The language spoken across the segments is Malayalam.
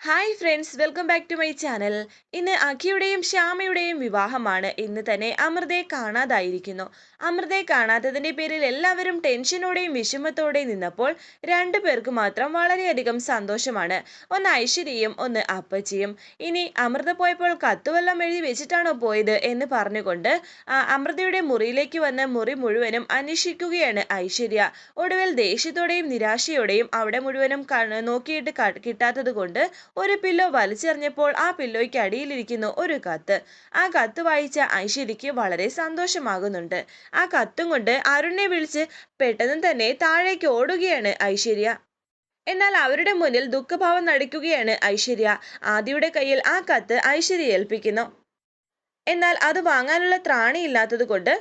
Hi friends welcome back to my channel ഇന്ന് അഖിയുടെയും ശ്യാമയുടെയും വിവാഹമാണ്. ഇന്ന് തന്നെ അമൃതയെ കാണാതായിരിക്കുന്നു. അമൃതയെ കാണാത്തതിന്റെ പേരിൽ എല്ലാവരും ടെൻഷനോടെയും വിഷമത്തോടെയും നിന്നപ്പോൾ രണ്ടു പേർക്ക് മാത്രം വളരെയധികം സന്തോഷമാണ്. ഒന്ന് ഐശ്വര്യയും ഒന്ന് അപ്പച്ചിയും. ഇനി അമൃത പോയപ്പോൾ കത്തുവെല്ലാം എഴുതി വെച്ചിട്ടാണോ പോയത് എന്ന് പറഞ്ഞുകൊണ്ട് അമൃതയുടെ മുറിയിലേക്ക് വന്ന് മുറി മുഴുവനും അന്വേഷിക്കുകയാണ് ഐശ്വര്യ. ഒടുവിൽ ദേഷ്യത്തോടെയും നിരാശയോടെയും അവിടെ മുഴുവനും നോക്കിയിട്ട് കിട്ടാത്തത് ഒരു പില്ലോ വലിച്ചെറിഞ്ഞപ്പോൾ ആ പില്ലോയ്ക്ക് അടിയിലിരിക്കുന്ന ഒരു കത്ത്. ആ കത്ത് വായിച്ച ഐശ്വര്യയ്ക്ക് വളരെ സന്തോഷമാകുന്നുണ്ട്. ആ കത്തും കൊണ്ട് അരുണിനെ വിളിച്ച് പെട്ടെന്ന് തന്നെ താഴേക്ക് ഓടുകയാണ് ഐശ്വര്യ. എന്നാൽ അവരുടെ മുന്നിൽ ദുഃഖഭാവം നടിക്കുകയാണ് ഐശ്വര്യ. ആദിയുടെ കയ്യിൽ ആ കത്ത് ഐശ്വര്യ ഏൽപ്പിക്കുന്നു. എന്നാൽ അത് വാങ്ങാനുള്ള ത്രാണിയില്ലാത്തത് കൊണ്ട്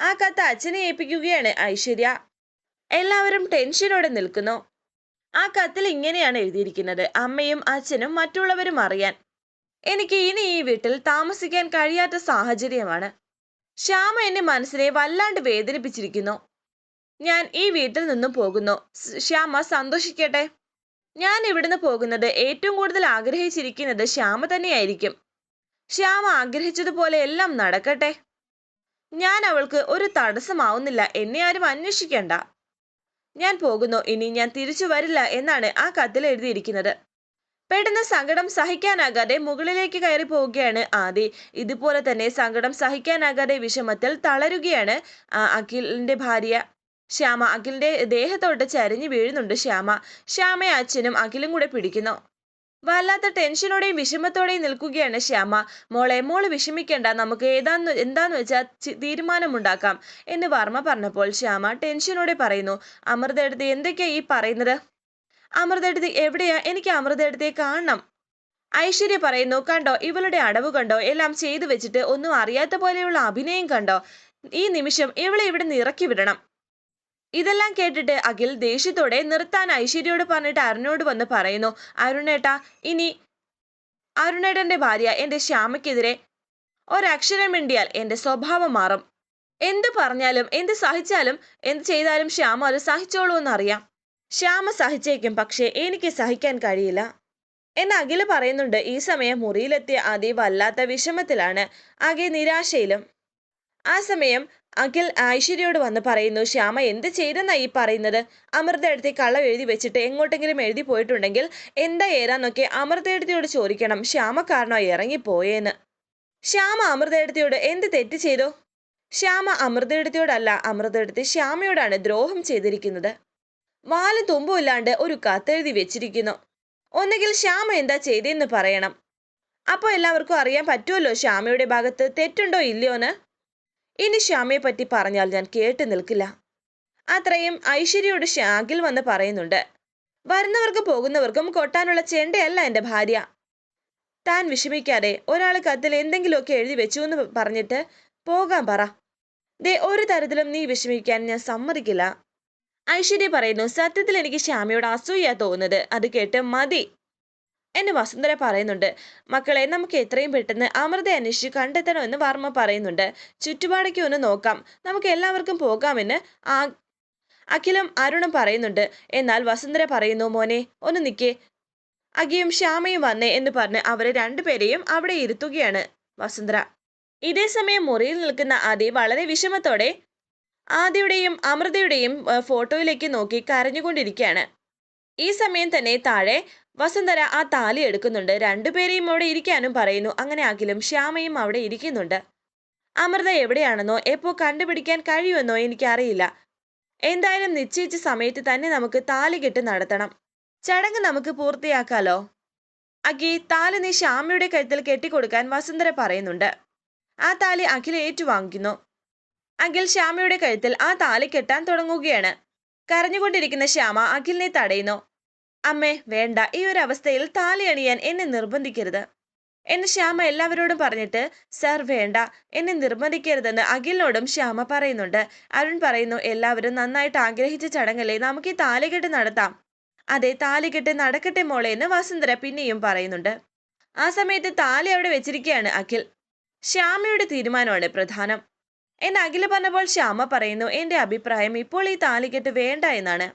ആ കത്ത് അച്ഛനെ ഏൽപ്പിക്കുകയാണ് ഐശ്വര്യ. എല്ലാവരും ടെൻഷനോടെ നിൽക്കുന്നു. ആ കത്തിൽ ഇങ്ങനെയാണ് എഴുതിയിരിക്കുന്നത്. അമ്മയും അച്ഛനും മറ്റുള്ളവരും അറിയാൻ. എനിക്ക് ഇനി ഈ വീട്ടിൽ താമസിക്കാൻ കഴിയാത്ത സാഹചര്യമാണ്. ശ്യാമ എന്നെ മനസ്സിനെ വല്ലാണ്ട് വേദനിപ്പിച്ചിരിക്കുന്നു. ഞാൻ ഈ വീട്ടിൽ നിന്നും പോകുന്നു. ശ്യാമ സന്തോഷിക്കട്ടെ. ഞാൻ ഇവിടുന്ന് പോകുന്നത് ഏറ്റവും കൂടുതൽ ആഗ്രഹിച്ചിരിക്കുന്നത് ശ്യാമ തന്നെയായിരിക്കും. ശ്യാമ ആഗ്രഹിച്ചതുപോലെ എല്ലാം നടക്കട്ടെ. ഞാൻ അവൾക്ക് ഒരു തടസ്സമാവുന്നില്ല. എന്നെ ആരും അന്വേഷിക്കണ്ട. ഞാൻ പോകുന്നു ഇനി ഞാൻ തിരിച്ചു വരില്ല എന്നാണ് ആ കത്തിൽ എഴുതിയിരിക്കുന്നത്. പെട്ടെന്ന് സങ്കടം സഹിക്കാനാകാതെ മുകളിലേക്ക് കയറി പോവുകയാണ് ആദി. ഇതുപോലെ തന്നെ സങ്കടം സഹിക്കാനാകാതെ വിഷമത്തിൽ തളരുകയാണ് അഖിലിന്റെ ഭാര്യ. ശ്യാമ അഖിലിന്റെ ദേഹത്തോട്ട് ചരിഞ്ഞു വീഴുന്നുണ്ട് ശ്യാമ. ശ്യാമയെ അച്ഛനും അഖിലും കൂടെ പിടിക്കുന്നു. വല്ലാത്ത ടെൻഷനോടെയും വിഷമത്തോടെയും നിൽക്കുകയാണ് ശ്യാമ. മോളെ മോൾ വിഷമിക്കേണ്ട. നമുക്ക് ഏതാന്ന് എന്താന്ന് വെച്ചാൽ തീരുമാനമുണ്ടാക്കാം എന്ന് വർമ്മ പറഞ്ഞപ്പോൾ ശ്യാമ ടെൻഷനോടെ പറയുന്നു അമൃത എടുത്ത് എന്തൊക്കെയാ ഈ പറയുന്നത്? അമൃത എടുത്ത് എവിടെയാ? എനിക്ക് അമൃത എടുത്തേ കാണണം. ഐശ്വര്യ പറയുന്നു കണ്ടോ ഇവളുടെ അടവ് കണ്ടോ? എല്ലാം ചെയ്തു വെച്ചിട്ട് ഒന്നും അറിയാത്ത പോലെയുള്ള അഭിനയം കണ്ടോ? ഈ നിമിഷം ഇവളെ ഇവിടെ നിന്ന് ഇറക്കി വിടണം. ഇതെല്ലാം കേട്ടിട്ട് അഖിൽ ദേഷ്യത്തോടെ നിർത്താൻ ഐശ്വര്യോട് പറഞ്ഞിട്ട് അരുണോട് വന്ന് പറയുന്നു അരുണേട്ടാ ഇനി അരുണേട്ടന്റെ ഭാര്യ എന്റെ ശ്യാമയ്ക്കെതിരെ ഒരക്ഷരം മിണ്ടിയാൽ എന്റെ സ്വഭാവം മാറും. എന്ത് പറഞ്ഞാലും എന്ത് സഹിച്ചാലും എന്ത് ചെയ്താലും ശ്യാമ അത് സഹിച്ചോളൂ എന്നറിയാം. ശ്യാമ സഹിച്ചേക്കും പക്ഷേ എനിക്ക് സഹിക്കാൻ കഴിയില്ല. എന്ന് അഖിൽ പറയുന്നുണ്ട്. ഈ സമയം മുറിയിലെത്തിയ അതി വല്ലാത്ത വിഷമത്തിലാണ്. ആകെ നിരാശയിലും ആ സമയം അഖിൽ ഐശ്വര്യയോട് വന്ന് പറയുന്നു ശ്യാമ എന്ത് ചെയ്തെന്നാ ഈ പറയുന്നത്? അമൃത എഴുതി കള്ളം എഴുതി വെച്ചിട്ട് എങ്ങോട്ടെങ്കിലും എഴുതി പോയിട്ടുണ്ടെങ്കിൽ എന്താ ഏരാന്നൊക്കെ അമൃത എഴുതിയോട് ചോദിക്കണം. ശ്യാമ കാരണോ ഇറങ്ങിപ്പോയേന്ന്. ശ്യാമ അമൃത എഴുതിയോട് എന്ത് തെറ്റ് ചെയ്തു? ശ്യാമ അമൃത എഴുതിയോടല്ല അമൃത എഴുതി ശ്യാമയോടാണ് ദ്രോഹം ചെയ്തിരിക്കുന്നത്. വാലും തുമ്പുമില്ലാണ്ട് ഒരു കത്തെഴുതി വെച്ചിരിക്കുന്നു. ഒന്നുകിൽ ശ്യാമ എന്താ ചെയ്തതെന്ന് പറയണം. അപ്പോൾ എല്ലാവർക്കും അറിയാൻ പറ്റുമല്ലോ ശ്യാമയുടെ ഭാഗത്ത് തെറ്റുണ്ടോ ഇല്ലയോന്ന്? ഇനി ശ്യാമയെ പറ്റി പറഞ്ഞാൽ ഞാൻ കേട്ട് നിൽക്കില്ല. അത്രയും ഐശ്വര്യയോട് ഷാഗിൽ വന്ന് പറയുന്നുണ്ട്. വരുന്നവർക്കും പോകുന്നവർക്കും കൊട്ടാനുള്ള ചെണ്ടയല്ല എന്റെ ഭാര്യ. താൻ വിഷമിക്കാതെ ഒരാൾ കത്തിൽ എന്തെങ്കിലുമൊക്കെ എഴുതി വെച്ചു എന്ന് പറഞ്ഞിട്ട് പോകാൻ പറ. ദേ ഒരു തരത്തിലും നീ വിഷമിക്കാൻ ഞാൻ സമ്മതിക്കില്ല. ഐശ്വര്യ പറയുന്നു സത്യത്തിൽ എനിക്ക് ശ്യാമയോട് അസൂയ തോന്നുന്നത്. അത് കേട്ട് മതി. എന്ന് വസുന്ധര പറയുന്നുണ്ട്. മക്കളെ നമുക്ക് എത്രയും പെട്ടെന്ന് അമൃത അന്വേഷിച്ച് കണ്ടെത്തണമെന്ന് വർമ്മ പറയുന്നുണ്ട്. ചുറ്റുപാടൊക്കെ ഒന്ന് നോക്കാം. നമുക്ക് എല്ലാവർക്കും പോകാമെന്ന് ആ അഖിലും അരുണും പറയുന്നുണ്ട്. എന്നാൽ വസുന്ധര പറയുന്നു മോനെ ഒന്ന് നിൽക്കേ അഖിയും ശ്യാമയും വന്നേ എന്ന് പറഞ്ഞ് അവരെ രണ്ടുപേരെയും അവിടെ ഇരുത്തുകയാണ്. വസുന്ധര ഇതേ സമയം മുറിയിൽ നിൽക്കുന്ന ആദി വളരെ വിഷമത്തോടെ ആദിയുടെയും അമൃതയുടെയും ഫോട്ടോയിലേക്ക് നോക്കി കരഞ്ഞുകൊണ്ടിരിക്കുകയാണ്. ഈ സമയം തന്നെ താഴെ വസുന്ധര ആ താലി എടുക്കുന്നുണ്ട്. രണ്ടുപേരെയും അവിടെ ഇരിക്കാനും പറയുന്നു. അങ്ങനെ അഖിലും ശ്യാമയും അവിടെ ഇരിക്കുന്നുണ്ട്. അമൃത എവിടെയാണെന്നോ എപ്പോ കണ്ടുപിടിക്കാൻ കഴിയുമെന്നോ എനിക്കറിയില്ല. എന്തായാലും നിശ്ചയിച്ച സമയത്ത് തന്നെ നമുക്ക് താലി കെട്ട് നടത്തണം. ചടങ്ങ് നമുക്ക് പൂർത്തിയാക്കാലോ? അഖി താലി നീ ശ്യാമയുടെ കഴുത്തിൽ കെട്ടിക്കൊടുക്കാൻ വസുന്ധര പറയുന്നുണ്ട്. ആ താലി അഖിൽ ഏറ്റുവാങ്ങിക്കുന്നു. അഖിൽ ശ്യാമയുടെ കഴുത്തിൽ ആ താലി കെട്ടാൻ തുടങ്ങുകയാണ്. കരഞ്ഞുകൊണ്ടിരിക്കുന്ന ശ്യാമ അഖിലിനെ തടയുന്നു. അമ്മേ വേണ്ട. ഈ ഒരു അവസ്ഥയിൽ താലി അണിയാൻ എന്നെ നിർബന്ധിക്കരുത്. എന്ന് ശ്യാമ എല്ലാവരോടും പറഞ്ഞിട്ട് സർ വേണ്ട. എന്നെ നിർബന്ധിക്കരുതെന്ന് അഖിലിനോടും ശ്യാമ പറയുന്നുണ്ട്. അരുൺ പറയുന്നു എല്ലാവരും നന്നായിട്ട് ആഗ്രഹിച്ച ചടങ്ങല്ലേ നമുക്ക് ഈ താലികെട്ട് നടത്താം. അതെ താലികെട്ട് നടക്കട്ടെ മോളെ എന്ന് വസുന്ധര പിന്നെയും പറയുന്നുണ്ട്. ആ സമയത്ത് താലി അവിടെ വെച്ചിരിക്കുകയാണ് അഖിൽ. ശ്യാമയുടെ തീരുമാനമാണ് പ്രധാനം. എന്ന് അഖിൽ പറഞ്ഞപ്പോൾ ശ്യാമ പറയുന്നു എന്റെ അഭിപ്രായം ഇപ്പോൾ ഈ താലികെട്ട് വേണ്ട എന്നാണ്.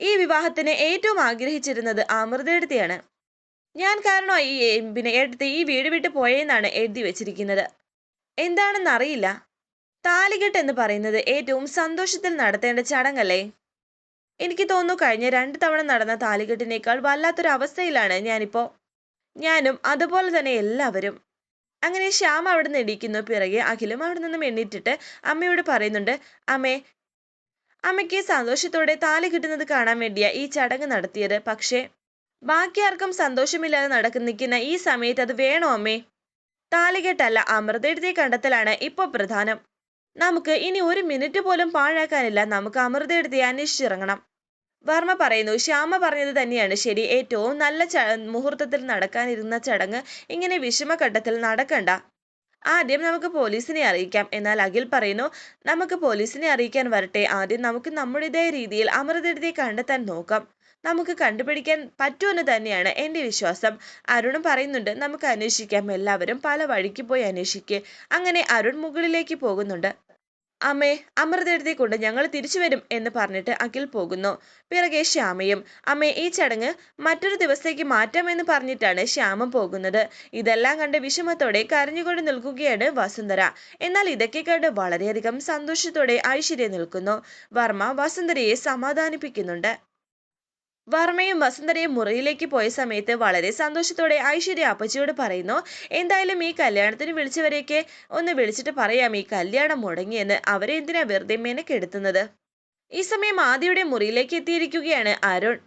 ഈ വിവാഹത്തിന് ഏറ്റവും ആഗ്രഹിച്ചിരുന്നത് അമൃതയെടുത്തിയാണ് ഞാൻ കാരണം ഈ പിന്നെ എടുത്ത് ഈ വീട് വിട്ട് പോയെന്നാണ് എഴുതി വെച്ചിരിക്കുന്നത്. എന്താണെന്നറിയില്ല താലികെട്ട് എന്ന് പറയുന്നത് ഏറ്റവും സന്തോഷത്തിൽ നടത്തേണ്ട ചടങ്ങല്ലേ? എനിക്ക് തോന്നുന്നു കഴിഞ്ഞ രണ്ട് തവണ നടന്ന താലികെട്ടിനേക്കാൾ വല്ലാത്തൊരു അവസ്ഥയിലാണ് ഞാനിപ്പോ. ഞാനും അതുപോലെ തന്നെ എല്ലാവരും. അങ്ങനെ ശ്യാം അവിടെ നിന്ന് ഇടിക്കുന്നു പിറകെ അഖിലും അവിടെ നിന്നും എണ്ണീറ്റിട്ട് അമ്മയോട് പറയുന്നുണ്ട് അമ്മേ അമ്മയ്ക്ക് സന്തോഷത്തോടെ താലി കിട്ടുന്നത് കാണാൻ വേണ്ടിയാ ഈ ചടങ്ങ് നടത്തിയത്. പക്ഷേ ബാക്കിയാർക്കും സന്തോഷമില്ലാതെ നടക്കുന്ന നിൽക്കുന്ന ഈ സമയത്ത് അത് വേണോ അമ്മേ? താലികെട്ടല്ല അമൃതയുടെ കണ്ടെത്തലാണ് ഇപ്പോൾ പ്രധാനം. നമുക്ക് ഇനി ഒരു മിനിറ്റ് പോലും പാഴാക്കാനില്ല. നമുക്ക് അമൃതയുടെ അന്വേഷിച്ചിറങ്ങണം. വർമ്മ പറയുന്നു ശ്യാമ പറഞ്ഞത് തന്നെയാണ്. ശരി ഏറ്റവും നല്ല മുഹൂർത്തത്തിൽ നടക്കാനിരുന്ന ചടങ്ങ് ഇങ്ങനെ വിഷമഘട്ടത്തിൽ നടക്കണ്ട. ആദ്യം നമുക്ക് പോലീസിനെ അറിയിക്കാം. എന്നാൽ അഖിൽ പറയുന്നു നമുക്ക് പോലീസിനെ അറിയിക്കാൻ വരട്ടെ. ആദ്യം നമുക്ക് നമ്മുടേതായ രീതിയിൽ അമൃതയുടെ കണ്ടെത്താൻ നോക്കാം. നമുക്ക് കണ്ടുപിടിക്കാൻ പറ്റുമെന്ന് തന്നെയാണ് എന്റെ വിശ്വാസം. അരുണും പറയുന്നുണ്ട് നമുക്ക് അന്വേഷിക്കാം. എല്ലാവരും പല വഴിക്ക് പോയി അന്വേഷിക്കുക അങ്ങനെ അരുൺ മുകളിലേക്ക് പോകുന്നുണ്ട്. അമ്മേ അമൃതയെടുത്തി കൊണ്ട് ഞങ്ങൾ തിരിച്ചു വരും എന്ന് പറഞ്ഞിട്ട് അഖിൽ പോകുന്നു. പിറകെ ശ്യാമയും അമ്മേ ഈ ചടങ്ങ് മറ്റൊരു ദിവസത്തേക്ക് മാറ്റാമെന്ന് പറഞ്ഞിട്ടാണ് ശ്യാമം പോകുന്നത്. ഇതെല്ലാം കണ്ട് വിഷമത്തോടെ കരഞ്ഞുകൊണ്ട് നിൽക്കുകയാണ് വസുന്ധര. എന്നാൽ ഇതൊക്കെ കണ്ട് വളരെയധികം സന്തോഷത്തോടെ ഐശ്വര്യ നിൽക്കുന്നു. വർമ്മ വസുന്ധരയെ സമാധാനിപ്പിക്കുന്നുണ്ട്. വർമ്മയും വസുന്ധരയും മുറിയിലേക്ക് പോയ സമയത്ത് വളരെ സന്തോഷത്തോടെ ഐശ്വര്യ അപ്പച്ചിയോട് പറയുന്നു എന്തായാലും ഈ കല്യാണത്തിന് വിളിച്ചവരെയൊക്കെ ഒന്ന് വിളിച്ചിട്ട് പറയാം ഈ കല്യാണം മുടങ്ങിയെന്ന്. അവരെ എന്തിനാ വെറുതെ മെനക്കെടുത്തുന്നത്? ഈ സമയം ആദിയുടെ മുറിയിലേക്ക് എത്തിയിരിക്കുകയാണ് അരുൺ.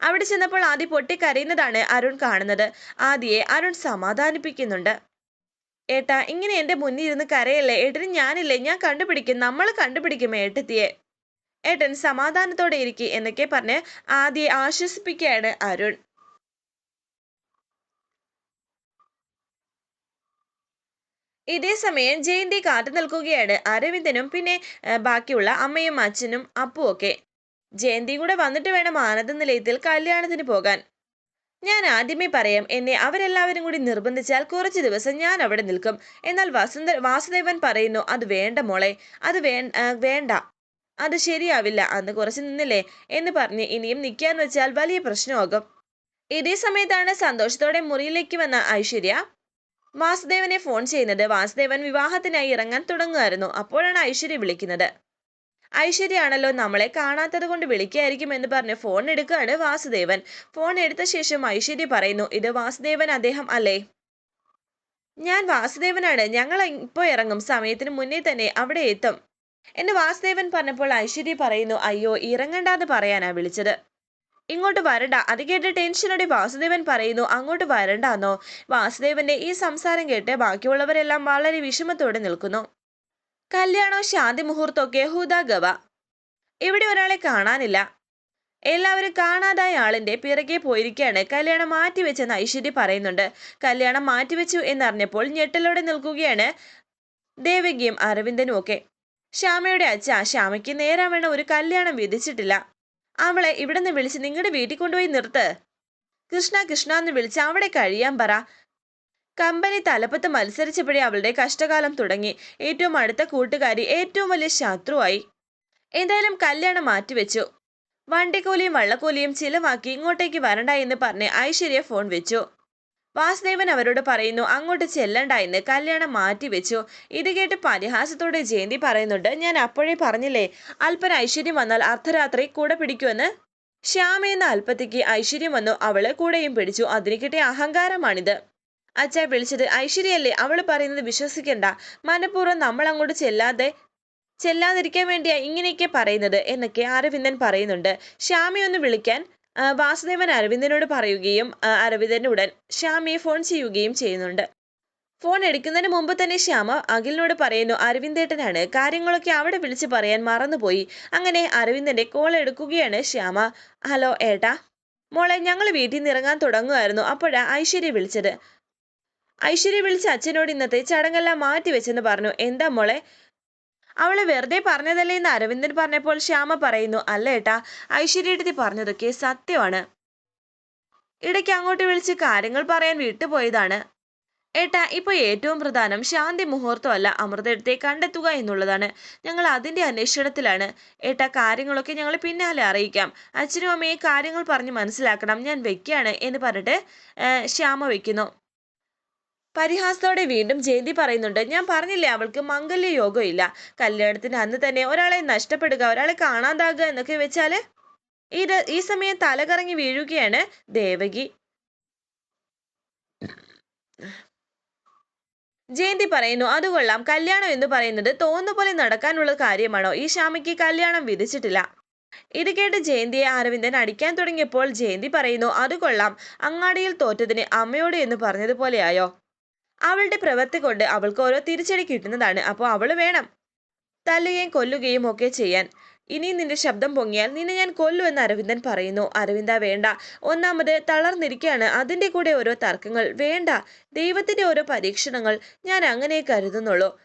അവിടെ ചെന്നപ്പോൾ ആദി പൊട്ടിക്കരയുന്നതാണ് അരുൺ കാണുന്നത്. ആദിയെ അരുൺ സമാധാനിപ്പിക്കുന്നുണ്ട്. ഏട്ടാ ഇങ്ങനെ എന്റെ മുന്നിൽ ഇരുന്ന് കരയല്ലേ? ഏട്ടന് ഞാനില്ലേ? ഞാൻ കണ്ടുപിടിക്കും. നമ്മൾ കണ്ടുപിടിക്കും ഏട്ടത്തിയെ. ഏട്ടൻ സമാധാനത്തോടെ ഇരിക്കെ എന്നൊക്കെ പറഞ്ഞ് ആദ്യ ആശ്വസിപ്പിക്കുകയാണ് അരുൺ. ഇതേ സമയം ജയന്തി കാത്തു നിൽക്കുകയാണ് അരവിന്ദനും പിന്നെ ബാക്കിയുള്ള അമ്മയും അച്ഛനും അപ്പു ഒക്കെ. ജയന്തി കൂടെ വന്നിട്ട് വേണം ആനന്ദ നിലയത്തിൽ കല്യാണത്തിന് പോകാൻ. ഞാൻ ആദ്യമേ പറയാം എന്നെ അവരെല്ലാവരും കൂടി നിർബന്ധിച്ചാൽ കുറച്ച് ദിവസം ഞാൻ അവിടെ നിൽക്കും. എന്നാൽ വസുന്ധ വാസുദേവൻ പറയുന്നു അത് വേണ്ട മോളെ അത് വേണ്ട. അത് ശരിയാവില്ല അന്ന് കുറച്ച് നിന്നില്ലേ? എന്ന് പറഞ്ഞ് ഇനിയും നിൽക്കാന്ന് വെച്ചാൽ വലിയ പ്രശ്നമാകും. ഇതേ സമയത്താണ് സന്തോഷത്തോടെ മുറിയിലേക്ക് വന്ന ഐശ്വര്യ വാസുദേവനെ ഫോൺ ചെയ്യുന്നത്. വാസുദേവൻ വിവാഹത്തിനായി ഇറങ്ങാൻ തുടങ്ങുമായിരുന്നു. അപ്പോഴാണ് ഐശ്വര്യ വിളിക്കുന്നത്. ഐശ്വര്യാണല്ലോ നമ്മളെ കാണാത്തത് കൊണ്ട് വിളിക്കായിരിക്കും എന്ന് പറഞ്ഞ് ഫോൺ എടുക്കുകയാണ് വാസുദേവൻ. ഫോൺ എടുത്ത ശേഷം ഐശ്വര്യ പറയുന്നു ഇത് വാസുദേവൻ അദ്ദേഹം അല്ലേ? ഞാൻ വാസുദേവനാണ്. ഞങ്ങൾ ഇപ്പോൾ ഇറങ്ങും. സമയത്തിന് മുന്നേ തന്നെ അവിടെ എത്തും. എന്ന് വാസുദേവൻ പറഞ്ഞപ്പോൾ ഐശ്വര്യ പറയുന്നു അയ്യോ ഇറങ്ങണ്ടാന്ന് പറയാനാ വിളിച്ചത്. ഇങ്ങോട്ട് വരണ്ട അത് കേട്ട് ടെൻഷനോടെ വാസുദേവൻ പറയുന്നു. അങ്ങോട്ട് വരണ്ടാന്നോ? വാസുദേവന്റെ ഈ സംസാരം കേട്ട് ബാക്കിയുള്ളവരെല്ലാം വളരെ വിഷമത്തോടെ നിൽക്കുന്നു. കല്യാണോ ശാന്തി മുഹൂർത്തമൊക്കെ ഹുദാഗവ ഇവിടെ ഒരാളെ കാണാനില്ല. എല്ലാവരും കാണാതായ ആളിന്റെ പിറകെ പോയിരിക്കുകയാണ് കല്യാണം മാറ്റിവെച്ചെന്ന് ഐശ്വര്യ പറയുന്നുണ്ട്. കല്യാണം മാറ്റിവെച്ചു എന്നറിഞ്ഞപ്പോൾ ഞെട്ടലോടെ നിൽക്കുകയാണ് ദേവകിയും അരവിന്ദനും ഒക്കെ ശ്യാമയുടെ അച്ഛ ശ്യാമയ്ക്ക് നേരാൻ വേണ്ട ഒരു കല്യാണം വിധിച്ചിട്ടില്ല. അവളെ ഇവിടെ നിന്ന് വിളിച്ച് നിങ്ങളുടെ വീട്ടിൽ കൊണ്ടുപോയി നിർത്ത്. കൃഷ്ണ കൃഷ്ണ എന്ന് വിളിച്ച് അവിടെ കഴിയാൻ പറ. കമ്പനി തലപ്പത്ത് മത്സരിച്ചപ്പോഴേ അവളുടെ കഷ്ടകാലം തുടങ്ങി. ഏറ്റവും അടുത്ത കൂട്ടുകാരി ഏറ്റവും വലിയ ശത്രുവായി. എന്തായാലും കല്യാണം മാറ്റിവെച്ചു. വണ്ടിക്കൂലിയും വള്ളക്കൂലിയും ചിലവാക്കി ഇങ്ങോട്ടേക്ക് വരണ്ട എന്ന് പറഞ്ഞ് ഐശ്വര്യ ഫോൺ വെച്ചു. വാസുദേവൻ അവരോട് പറയുന്നു അങ്ങോട്ട് ചെല്ലണ്ട എന്ന് കല്യാണം മാറ്റിവെച്ചു. ഇത് കേട്ട് പരിഹാസത്തോടെ ജയന്തി പറയുന്നുണ്ട് ഞാൻ അപ്പോഴേ പറഞ്ഞില്ലേ അല്പന ഐശ്വര്യം വന്നാൽ അർദ്ധരാത്രി കൂടെ പിടിക്കുമെന്ന്? ശ്യാമ എന്ന അല്പത്തേക്ക് ഐശ്വര്യം വന്നു അവളെ കൂടെയും പിടിച്ചു. അതിന് കിട്ടിയ അഹങ്കാരമാണിത്. അച്ഛാ വിളിച്ചത് ഐശ്വര്യല്ലേ അവൾ പറയുന്നത് വിശ്വസിക്കണ്ട. മനഃപൂർവം നമ്മൾ അങ്ങോട്ട് ചെല്ലാതെ ചെല്ലാതിരിക്കാൻ വേണ്ടിയാ ഇങ്ങനെയൊക്കെ പറയുന്നത് എന്നൊക്കെ അരവിന്ദൻ പറയുന്നുണ്ട്. ശ്യാമയൊന്ന് വിളിക്കാൻ വാസുദേവൻ അരവിന്ദനോട് പറയുകയും അരവിന്ദൻ ഉടൻ ശ്യാമയെ ഫോൺ ചെയ്യുകയും ചെയ്യുന്നുണ്ട്. ഫോൺ എടുക്കുന്നതിന് മുമ്പ് തന്നെ ശ്യാമ അഖിലിനോട് പറയുന്നു അരവിന്ദേട്ടനാണ്. കാര്യങ്ങളൊക്കെ അവിടെ വിളിച്ച് പറയാൻ മറന്നുപോയി. അങ്ങനെ അരവിന്ദന്റെ കോൾ എടുക്കുകയാണ് ശ്യാമ. ഹലോ ഏട്ടാ. മോളെ ഞങ്ങൾ വീട്ടിൽ നിന്ന് ഇറങ്ങാൻ തുടങ്ങുമായിരുന്നു അപ്പോഴാ ഐശ്വര്യ വിളിച്ചത്. ഐശ്വര്യ വിളിച്ച അച്ഛനോട് ഇന്നത്തെ ചടങ്ങെല്ലാം മാറ്റി വെച്ചെന്ന് പറഞ്ഞു. എന്താ മോളെ? അവൾ വെറുതെ പറഞ്ഞതല്ലേ എന്ന് അരവിന്ദൻ പറഞ്ഞപ്പോൾ ശ്യാമ പറയുന്നു അല്ല ഏട്ടാ ഐശ്വര്യടുത്തി പറഞ്ഞതൊക്കെ സത്യമാണ്. ഇടയ്ക്ക് അങ്ങോട്ട് വിളിച്ച് കാര്യങ്ങൾ പറയാൻ വിട്ടുപോയതാണ്. ഏട്ടാ ഇപ്പൊ ഏറ്റവും പ്രധാനം ശാന്തി മുഹൂർത്തമല്ല അമൃതത്തെ കണ്ടെത്തുക എന്നുള്ളതാണ്. ഞങ്ങൾ അതിന്റെ അന്വേഷണത്തിലാണ്. ഏട്ടാ കാര്യങ്ങളൊക്കെ ഞങ്ങൾ പിന്നാലെ അറിയിക്കാം. അച്ഛനും അമ്മയെ കാര്യങ്ങൾ പറഞ്ഞ് മനസ്സിലാക്കണം. ഞാൻ വെക്കുകയാണ് എന്ന് പറഞ്ഞിട്ട് ശ്യാമ വെക്കുന്നു. പരിഹാസത്തോടെ വീണ്ടും ജയന്തി പറയുന്നുണ്ട് ഞാൻ പറഞ്ഞില്ലേ അവൾക്ക് മംഗല്യ യോഗം ഇല്ല കല്യാണത്തിന് അന്ന് തന്നെ ഒരാളെ നഷ്ടപ്പെടുക ഒരാളെ കാണാതാകുക എന്നൊക്കെ വെച്ചാൽ ഇത് ഈ സമയം തലകറങ്ങി വീഴുകയാണ് ദേവകി. ജയന്തി പറയുന്നു അത് കൊള്ളാം. കല്യാണം എന്ന് പറയുന്നത് തോന്നുന്ന പോലെ നടക്കാനുള്ള കാര്യമാണോ? ഈ ശ്യാമയ്ക്ക് കല്യാണം വിധിച്ചിട്ടില്ല. ഇത് കേട്ട് ജയന്തിയെ അരവിന്ദൻ അടിക്കാൻ തുടങ്ങിയപ്പോൾ ജയന്തി പറയുന്നു അത് കൊള്ളാം. അങ്ങാടിയിൽ തോറ്റതിന് അമ്മയോട് എന്ന് പറഞ്ഞതുപോലെയായോ? അവളുടെ പ്രവൃത്തി കൊണ്ട് അവൾക്ക് ഓരോ തിരിച്ചടി കിട്ടുന്നതാണ്. അപ്പോൾ അവൾ വേണം തല്ലുകയും കൊല്ലുകയും ഒക്കെ ചെയ്യാൻ. ഇനി നിന്റെ ശബ്ദം പൊങ്ങിയാൽ നിന്നെ ഞാൻ കൊല്ലുമെന്ന് അരവിന്ദൻ പറയുന്നു. അരവിന്ദ വേണ്ട. ഒന്നാമത് തളർന്നിരിക്കുകയാണ് അതിന്റെ കൂടെ ഓരോ തർക്കങ്ങൾ. വേണ്ട. ദൈവത്തിന്റെ ഓരോ പരീക്ഷണങ്ങൾ ഞാൻ അങ്ങനെ കരുതുന്നുള്ളൂ.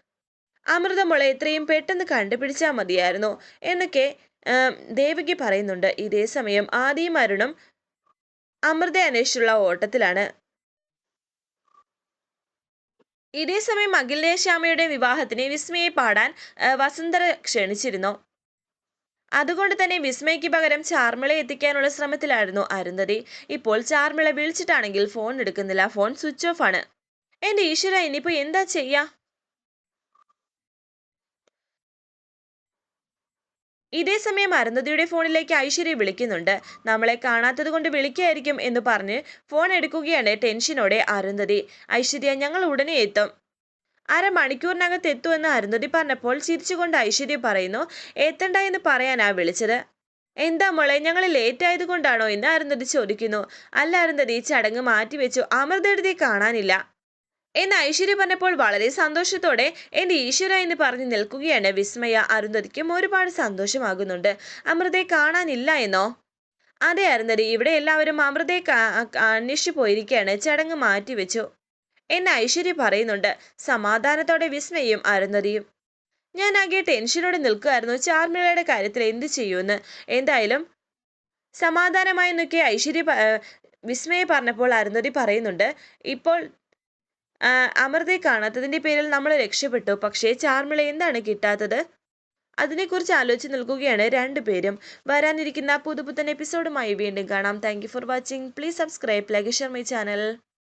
അമൃതമുള എത്രയും പെട്ടെന്ന് കണ്ടുപിടിച്ചാൽ മതിയായിരുന്നു. എന്നൊക്കെ ദേവകി പറയുന്നുണ്ട്. ഇതേ സമയം ആദിയും അരുണും അമൃത അന്വേഷിച്ചുള്ള ഓട്ടത്തിലാണ്. ഇതേ സമയം അഖിലിനെ ശ്യാമയുടെ വിവാഹത്തിന് വിസ്മയെ പാടാൻ വസുന്ധര ക്ഷണിച്ചിരുന്നു. അതുകൊണ്ട് തന്നെ വിസ്മയ്ക്ക് പകരം ചാർമിളയെ എത്തിക്കാനുള്ള ശ്രമത്തിലായിരുന്നു അരുന്ധതി. ഇപ്പോൾ ചാർമിള വിളിച്ചിട്ടാണെങ്കിൽ ഫോൺ എടുക്കുന്നില്ല. ഫോൺ സ്വിച്ച് ഓഫ് ആണ്. എന്റെ ഈശ്വര ഇനിയിപ്പോ എന്താ ചെയ്യാ? ഇതേ സമയം അരുന്ധതിയുടെ ഫോണിലേക്ക് ഐശ്വര്യ വിളിക്കുന്നുണ്ട്. നമ്മളെ കാണാത്തത് കൊണ്ട് വിളിക്കായിരിക്കും എന്ന് പറഞ്ഞ് ഫോൺ എടുക്കുകയാണ് ടെൻഷനോടെ അരുന്ധതി. ഐശ്വര്യ ഞങ്ങൾ ഉടനെ എത്തും. അരമണിക്കൂറിനകത്ത് എത്തുമെന്ന് അരുന്ധതി പറഞ്ഞപ്പോൾ ചിരിച്ചുകൊണ്ട് ഐശ്വര്യ പറയുന്നു എത്തണ്ട എന്ന് പറയാനാ വിളിച്ചത്. എന്താ മോളെ ഞങ്ങൾ ലേറ്റ് ആയതുകൊണ്ടാണോ എന്ന് അരുന്ധതി ചോദിക്കുന്നു. അല്ല അരുന്ധതി ചടങ്ങ് മാറ്റിവെച്ചു. അമൃതയുടെ കാണാനില്ല. എന്ന് ഐശ്വര്യ പറഞ്ഞപ്പോൾ വളരെ സന്തോഷത്തോടെ എന്റെ ഈശ്വര എന്ന് പറഞ്ഞു നിൽക്കുകയാണ് വിസ്മയ. അരുന്ധതിക്കും ഒരുപാട് സന്തോഷമാകുന്നുണ്ട്. അമൃതയെ കാണാനില്ല എന്നോ? അതെ അരുന്ധതി. ഇവിടെ എല്ലാവരും അമൃതയെ അന്വേഷിച്ചു പോയിരിക്കുകയാണ്. ചടങ്ങ് മാറ്റിവെച്ചു. എന്ന് ഐശ്വര്യ പറയുന്നുണ്ട്. സമാധാനത്തോടെ വിസ്മയും അരുന്ധതിയും. ഞാൻ ആകെ ടെൻഷനോടെ നിൽക്കുമായിരുന്നു ചാർമിളയുടെ കാര്യത്തിൽ എന്ത് ചെയ്യുമെന്ന്? എന്തായാലും സമാധാനമായി നോക്കിയ ഐശ്വര്യ വിസ്മയെ പറഞ്ഞപ്പോൾ അരുന്ധതി പറയുന്നുണ്ട്. ഇപ്പോൾ അമൃതയെ കാണാത്തതിന്റെ പേരിൽ നമ്മൾ രക്ഷപ്പെട്ടു. പക്ഷേ ചാർമിള എന്താണ് കിട്ടാത്തത്? അതിനെക്കുറിച്ച് ആലോചിച്ച് നിൽക്കുകയാണ് രണ്ടുപേരും വരാനിരിക്കുന്ന പുതുപുത്തൻ എപ്പിസോഡുമായി വീണ്ടും കാണാം. Thank for watching please subscribe like share my channel